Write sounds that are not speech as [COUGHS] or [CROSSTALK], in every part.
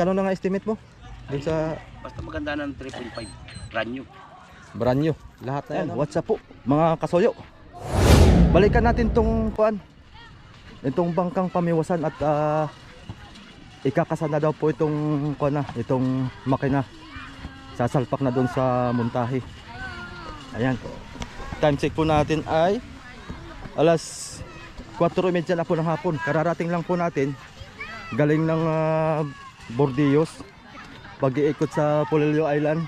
Magkano na nga estimate mo? Dun sa Basta maganda ng 3.5. Brand new. brand new. Lahat na yan. What's up po, mga kasoyo? Balikan natin tong kuan. Itong bangkang pamiwasan at ah, ikakasa na daw po itong kuan na, itong makina. Sasalpak na doon sa montahe. Ayan. Time check po natin ay alas 4.30 na po ng hapon. Kararating lang po natin galing ng ah, Bordillos pag-iikot sa Polillo Island.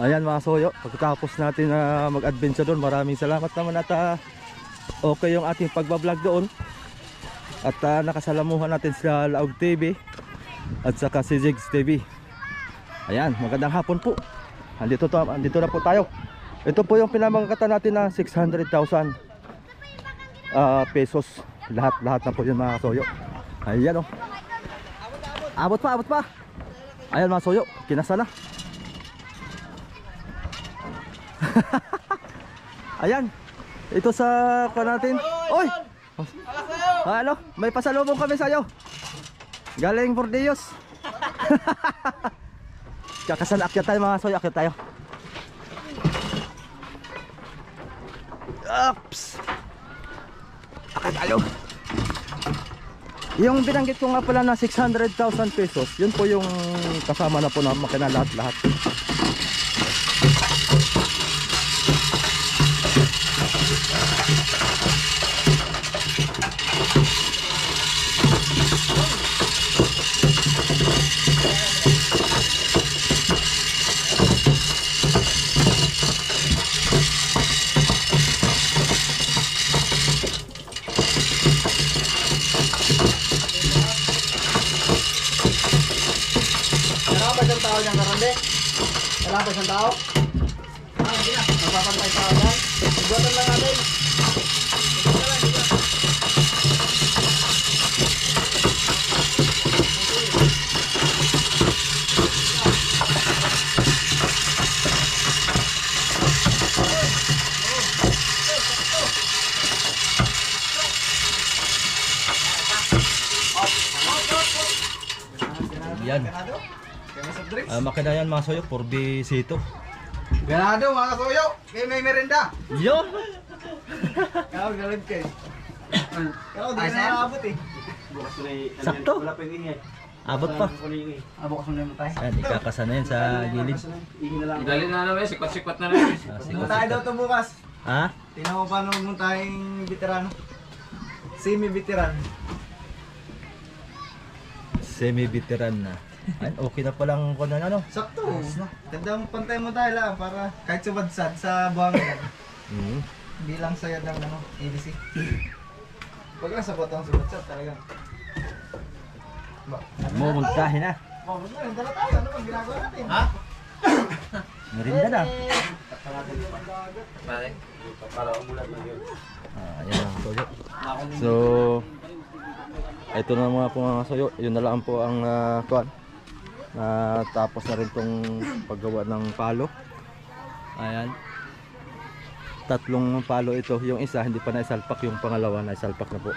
Ayan mga soyo, pagkatapos natin na mag-adventure doon, maraming salamat naman at ah, okay yung ating pagbablog doon. At ah, nakasalamuhan natin sa Laog TV at saka si Jigs TV. Ayan, magandang hapon po. Andito, to, andito na po tayo. Ito po yung pinamagkatan natin na 600,000 ah, pesos. Lahat-lahat na po yun mga soyo. Ayan oh. Abot pa, abot pa. Ayan mga soyo, kinasa na. [LAUGHS] Ayan. Ito sa kuha natin. Oy! Ah, ano? May pasalubong kami sa'yo. Galing Bordillos. [LAUGHS] Kakasan akyat tayo mga soyo, akyat tayo. Ups! Akyat tayo. Yung binanggit ko nga pala na 600,000 pesos, yun po yung kasama na po na makina lahat-lahat. Tao niyang karande? Wala ba siyang tao? Ah, hindi na. Magpapantay tao yan. Iguatan lang natin. Yan. Kaya sa drinks? Ah, makina yan mga soyo, 4B Sito. Ganado mga kasuyo! Kaya may merenda! Yo! Kaya galit kayo. Kaya di na nakabot eh. Sakto. Abot pa. Abo ka sunay mo tayo. Yan, ikakasa na yan sa gilid. Idali na namin, sikwat-sikwat na namin. Ah, Kung sikot, tayo daw sikot. to bukas. Ha? Tingnan mo paano mo tayong veterano. Semi-veteran. Semi-veteran na. Ay, okay na palang kung ano. Sakto. Ganda mo pantay mo tayo lang para kahit subadsad sa buhangin. Mm. Hindi lang sayad ng ano, ABC. Pag lang sa batang subadsad talagang. Ba, Mumuntahin na. Oh, mas maganda na tayo. Ano bang ginagawa natin? Ha? Merinda na. Pare. Ah, ayan ang soyo. So, ito na mga po mga soyo. Yun na lang po ang uh, kuan. Na tapos na rin tong paggawa ng palo. Ayan. Tatlong palo ito. Yung isa hindi pa naisalpak. Yung pangalawa naisalpak na po.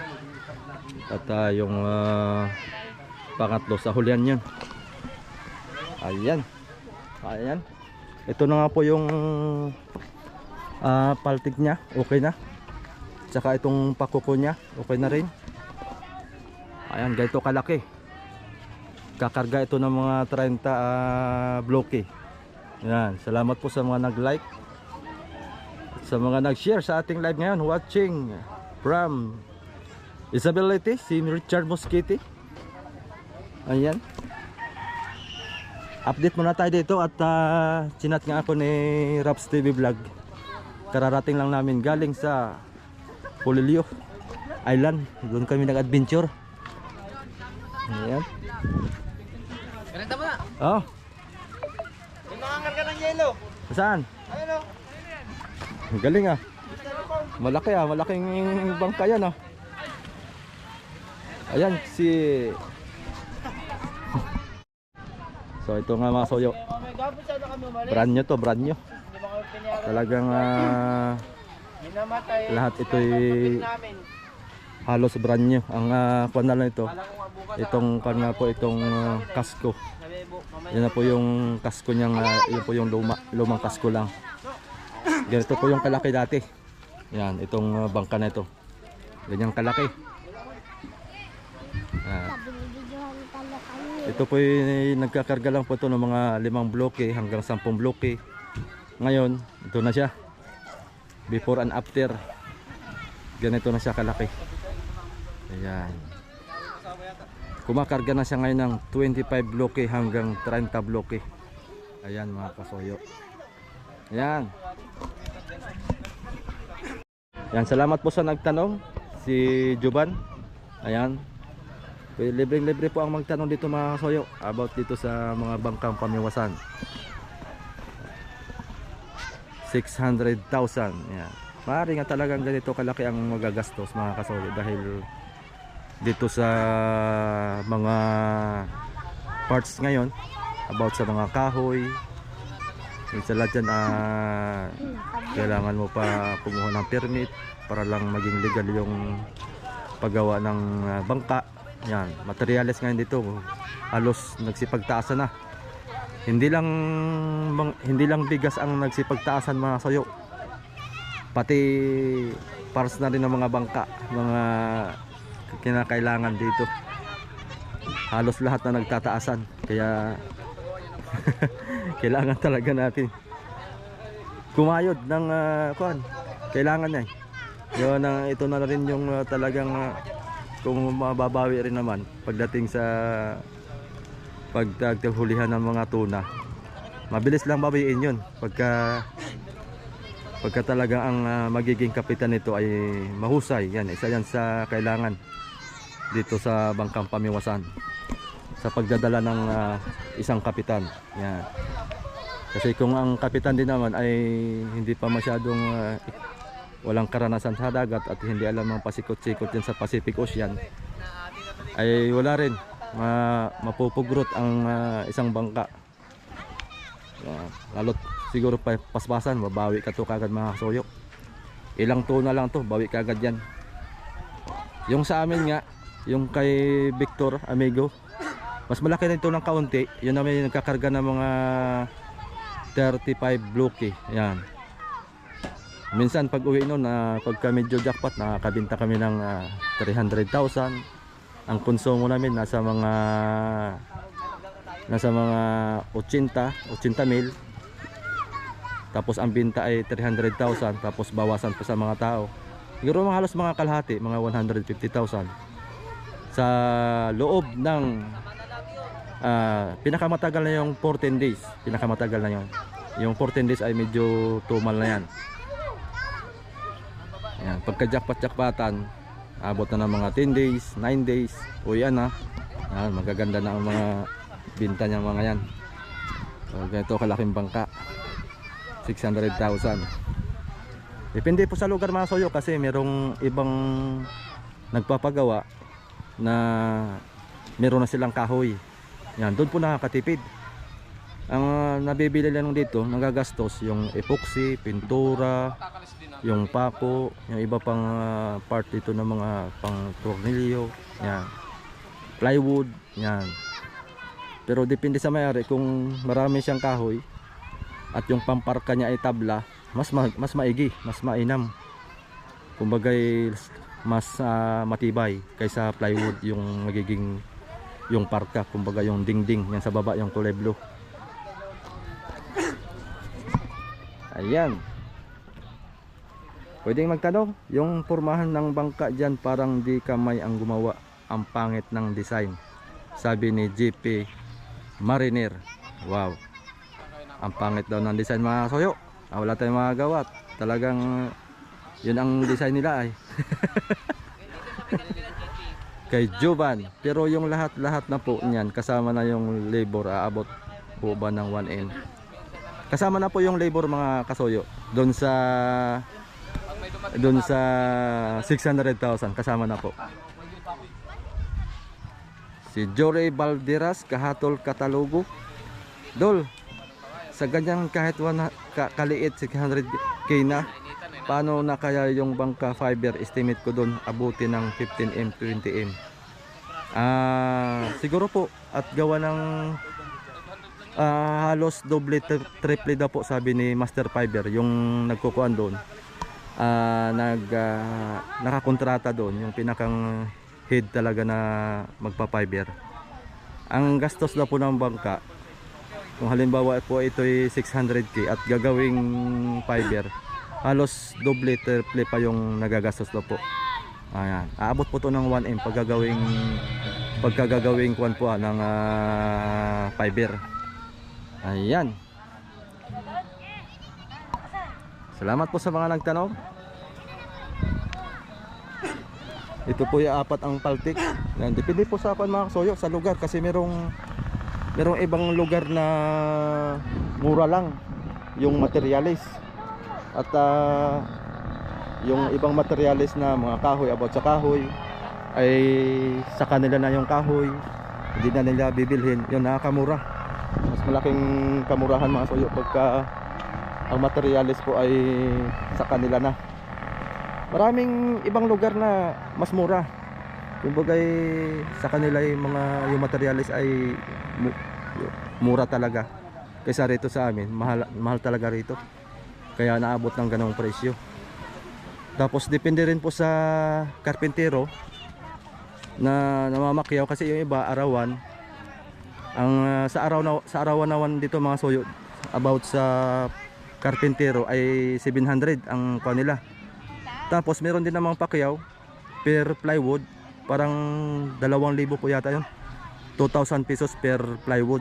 At ah, yung ah, pangatlo sa hulihan yun. Ayan. Ayan. Ito na nga po yung ah paltig niya. Okay na. Tsaka itong pakuko niya, okay na rin. Ayan, ganito kalaki. Kakarga ito ng mga 30 ah, bloke. Ayan, salamat po sa mga nag-like. Sa mga nag-share sa ating live ngayon, watching from Isabelite, si Richard Mosquiti. Ayan. Update muna tayo dito at uh, sinat nga ako ni Raps TV Vlog. Kararating lang namin galing sa Polilio Island. Doon kami nag-adventure. Ayan. Ganito mo na. Oh, May mga karga ng yelo. saan? Ayun o. Ang galing ah. Malaki ah, malaking bangka yan ah. Ayan si [LAUGHS] So ito nga mga soyo. Brand nyo to, brand nyo. Talagang ah, Minamatay. lahat ito'y. Halos brand new. Ang uh, kwan na lang ito. Itong kwan nga po itong ah, kasko. Yan na po yung kasko niyang ah, yun po yung luma, lumang kasko lang. Ganito po yung kalaki dati. Yan itong ah, bangka na ito. Ganyang kalaki. Yan. ito po yung nagkakarga lang po ito ng mga limang bloke hanggang sampung bloke. Ngayon ito na siya. Before and after. Ganito na siya kalaki ayan. Kumakarga na siya ngayon ng 25 bloke hanggang 30 bloke. Ayan mga kasoyo. Ayan. Ayan salamat po sa nagtanong si Juban. Ayan. Libreng libre po ang magtanong dito mga kasoyo about dito sa mga bangkang pamiwasan. 600,000 yan Maaari nga talagang ganito kalaki ang magagastos mga kasolo dahil dito sa mga parts ngayon about sa mga kahoy. Sa lahat dyan ah, kailangan mo pa kumuha ng permit para lang maging legal yung paggawa ng ah, bangka. Yan, materials ngayon dito halos nagsipagtaasan na. Hindi lang hindi lang bigas ang nagsipagtaasan mga sayo. Pati parts na rin ng mga bangka mga kinakailangan dito. Halos lahat na nagtataasan. Kaya [LAUGHS] kailangan talaga natin. Kumayod ng uh, kuan kailangan na eh. Yun ang ito na rin yung ah, talagang ah, kung mababawi rin naman pagdating sa pagtaghulihan ng mga tuna. Mabilis lang bawiin yun pagka pagka talaga ang ah, magiging kapitan nito ay mahusay. Yan isa yan sa kailangan dito sa bangkang pamiwasan sa pagdadala ng ah, isang kapitan. Yan. Kasi kung ang kapitan din naman ay hindi pa masyadong ah, walang karanasan sa dagat at hindi alam ang pasikot-sikot yan sa Pacific Ocean ay wala rin. Ma mapupugrot ang ah, isang bangka. Yan. lalo't siguro pa paspasan mabawi ka to kagad mga kasoyo ilang tuna lang to bawi kagad yan. Yung sa amin nga yung kay Victor Amigo mas malaki na ito ng kaunti. Yun namin nagkakarga ng mga 35 bloke yan minsan pag uwi nun na pagka medyo jackpot nakakabinta kami ng ah, 300,000 ang konsumo namin nasa mga nasa mga 80 80 mil. Tapos ang binta ay 300,000 tapos bawasan pa sa mga tao. Siguro mga halos mga kalahati mga 150,000 sa loob ng ah, pinakamatagal na yung 14 days. Pinakamatagal na yon yung 14 days ay medyo tumal na yan. Yan pagka jackpot jackpotan abot na ng mga 10 days 9 days o yan na yan, magaganda na ang mga binta niya mga yan. So ganito kalaking bangka. 600,000 depende po sa lugar mga soyo kasi merong ibang nagpapagawa na meron na silang kahoy. Yan doon po nakakatipid. Ang uh, nabibili lang dito nagagastos yung epoxy, pintura yung pako yung iba pang ah, part dito ng mga pang tornilyo yan. Plywood yan. Pero depende sa mayari kung marami siyang kahoy at yung pamparka niya ay tabla mas ma- mas maigi mas mainam. Kumbaga mas ah, matibay kaysa plywood yung magiging yung parka kumbaga yung dingding yan sa baba yung kulay blue. Ayan. Pwedeng magtanong yung pormahan ng bangka dyan parang di kamay ang gumawa ang pangit ng design sabi ni JP Mariner. Wow. Ang pangit daw ng design mga soyo ah, wala tayong magagawa talagang yun ang design nila ay [LAUGHS] kay Jovan. Pero yung lahat lahat na po niyan kasama na yung labor aabot po ba ng 1N kasama na po yung labor mga kasoyo. Doon sa doon sa 600,000 kasama na po. Si Jory Balderas Kahatol Katalogo. Dol sa ganyang kahit wana, ka, kaliit 600k na paano na kaya yung bangka fiber estimate ko doon abuti ng 15M, 20M. Ah, siguro po at gawa ng ah, halos doble tri- triple daw po sabi ni Master Fiber yung nagkukuan doon. Ah, nag ah, nakakontrata doon yung pinakang head talaga na magpa-fiber. Ang gastos daw po ng bangka kung halimbawa po ito ay 600k at gagawing fiber halos doble triple pa yung nagagastos daw po. Ayan. Aabot po to ng 1M pag gagawing pagkagagawing kuan po ah, ng ah, fiber. Ayan. Salamat po sa mga nagtanong. Ito po yung apat ang paltik. Yan, depende po sa kuan mga kasoyo sa lugar. Kasi merong merong ibang lugar na mura lang yung materialis at ah, yung ibang materialis na mga kahoy about sa kahoy ay sa kanila na yung kahoy hindi na nila bibilhin. Yun nakakamura mas malaking kamurahan mga soyo pagka ang materialis po ay sa kanila na. Maraming ibang lugar na mas mura. Kumbaga sa kanila yung mga yung materialis ay mu- mura talaga. Kaysa rito sa amin mahal, mahal talaga rito kaya naabot ng ganong presyo. Tapos depende rin po sa karpintero na namamakyaw kasi yung iba arawan. Ang ah, sa araw na sa arawan nawan dito mga soyo about sa karpintero ay 700 ang kanila tapos meron din namang pakyaw per plywood parang 2,000 po yata yun. 2,000 pesos per plywood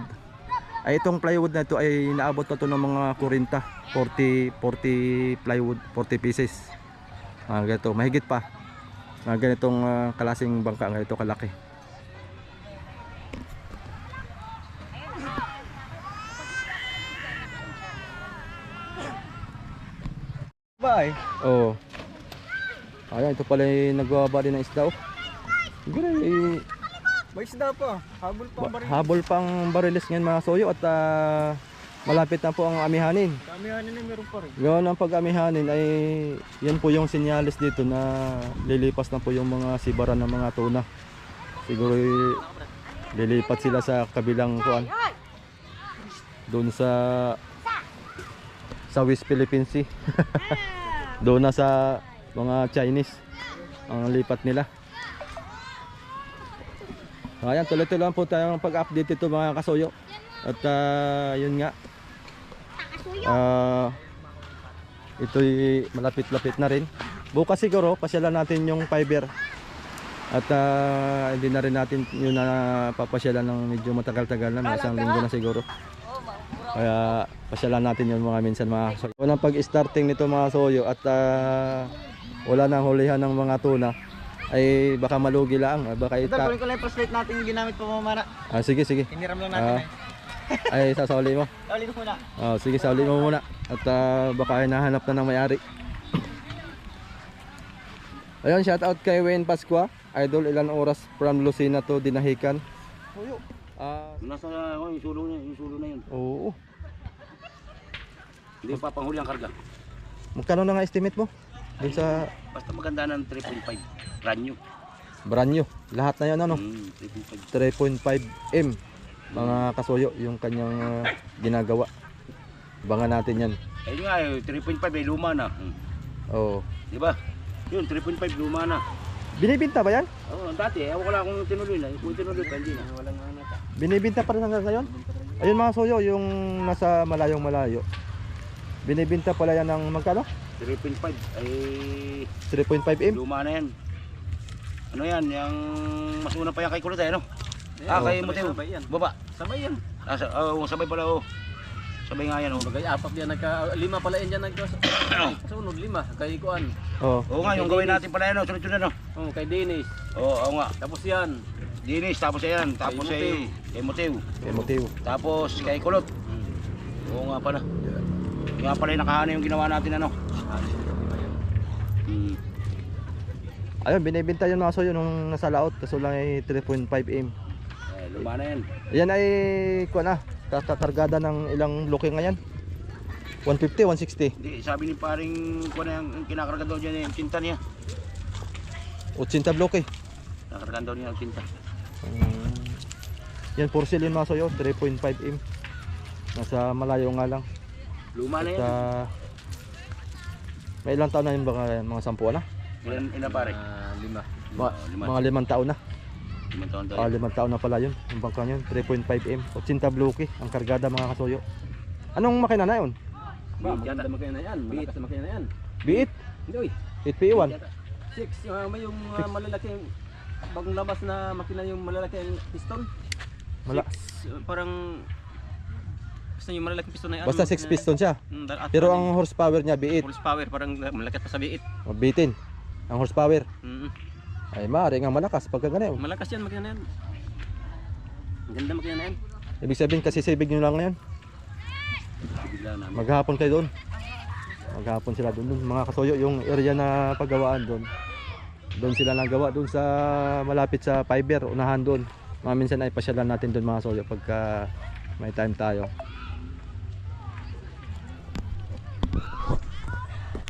ay itong plywood na ito ay naabot na to ng mga 40 40 40 plywood 40 pieces ah, ganito mahigit pa mga ganitong ah, kalasing bangka ganito kalaki Bye. Oo. Ayan, ito pala yung nagbababa din ng isda. Oh. Siguro eh, May isda pa. Habol pa ang ba- baril. habol pang bariles ngayon mga soyo at ah, malapit na po ang amihanin. Kami ano na meron pa rin. Gawa ng pag-amihanin ay yan po yung sinyalis dito na lilipas na po yung mga sibaran ng mga tuna. Siguro eh, lilipat sila sa kabilang kuan. Doon sa sa West Philippine Sea. [LAUGHS] Doon na sa mga Chinese ang lipat nila. Ayan, tuloy-tuloy lang po tayong pag-update ito mga kasoyo. At ah, yun nga, Ah, ito'y malapit-lapit na rin. Bukas siguro, pasyalan natin yung fiber. At ah, hindi na rin natin yun na papasyalan ng medyo matagal-tagal na, mga isang linggo na siguro. Kaya pasyalan natin yun mga minsan mga soyo. Unang pag-starting nito mga soyo at ah, wala nang hulihan ng mga tuna ay baka malugi lang, baka Ito, ita. kunin ko lang yung flashlight natin yung ginamit pa mamana. Ah, sige sige. Hiniram lang natin Ah, ay sasauli mo. [LAUGHS] eh. Ulit muna. Oh, sige, sauli mo muna. At ah, baka ay nahanap na ng may-ari. Ayun, shout out kay Wayne Pasqua. Idol, ilan oras from Lucena to Dinahican. Puyo. Ah, Nasa oh, yung sulo na, yung sulo na yun. oo. Hindi pa panghuli ang karga. Magkano na nga estimate mo? Dun sa Basta maganda ng 3.5. Brand new. brand new. Lahat na yan ano? Mm, 3.5. 3.5 M. Mga kasuyo, yung kanyang ah, ginagawa. Bangan natin yan. Ayun nga, eh, 3.5 ay luma na. Mm. Oo. Di ba? Yun, 3.5 luma na. Binibinta ba yan? Oo, dati, ewan ko lang kung tinuloy na. Kung tinuloy pa, hindi na. Walang ano ta. Binibinta pa rin hanggang ngayon? Ayun mga soyo, yung nasa malayong malayo. Binibinta pala yan ng magkano? 3.5 ay 3.5M? luma na yan. Ano yan, yung mas una pa yan kay Kulot eh, ano? Ah, kay Mateo. Sabay yan. Baba. Sabay yan. Ah, sa, oh, sabay pala, oh. Sabay nga yan, oh. Bagay apat yan nagka lima pala yan dyan nagka [COUGHS] sunod lima kay Kuan. Oo. Oo nga, yung gawin natin pala yan, oh. Sunod-sunod, no? Oh, kay Dennis. Oo, oo nga. Tapos yan. Dinis, tapos ayan, tapos Kay ay kay Mateo. Kay Motivo. Tapos kay Kulot. Oo nga pala. Nga pala yung nakahana yung ginawa natin ano. Hmm. Ayun, binibinta yun mga soyo nung nasa laot. Kaso lang ay 3.5M. Eh, luma na yan. Yan ay, kuha na, kakakargada ng ilang looking ngayon. 150, 160. Hindi, sabi ni paring kung ano yung kinakarga daw dyan yung tinta niya. 80 bloke. Nakarga daw niya yung tinta. Um, yan, porcelain mga soyo, 3.5 m. Nasa malayo nga lang. Luma na yan. Sa... May ilang taon na yung mga, mga sampuan na? Ilan, ilan pare? Ah, lima. Mga, lima. mga limang taon na. Limang taon daw. Ah, limang taon na pala yun. Yung bangkang yun, 3.5 m. 80 bloke, ang kargada mga kasoyo. Anong makina na yun? Ba, Biit yata. makina na yan. Malakas na makina na yan. B8? Hindi, uy. 8PE1? Six. Yung, ah, may yung uh, malalaki bagong labas na makina yung malalaki ang piston. Mala Six, uh, parang basta yung malalaking piston na yan. Basta 6 piston siya. Mm, at Pero ang horsepower niya, B8. horsepower parang malaki pa sa biit. O, B10. Ang horsepower. Mm. Ay, maaari nga malakas pagka ganyan. Malakas yan makina na yan. Ang ganda makina na yan. Ibig sabihin kasi sibig nyo lang ngayon. Maghapon kayo doon. Maghapon sila doon. doon. Mga kasoyo, yung area na paggawaan doon. Doon sila nagawa. Doon sa malapit sa fiber. Unahan doon. Mga minsan ay pasyalan natin doon mga kasoyo pagka may time tayo.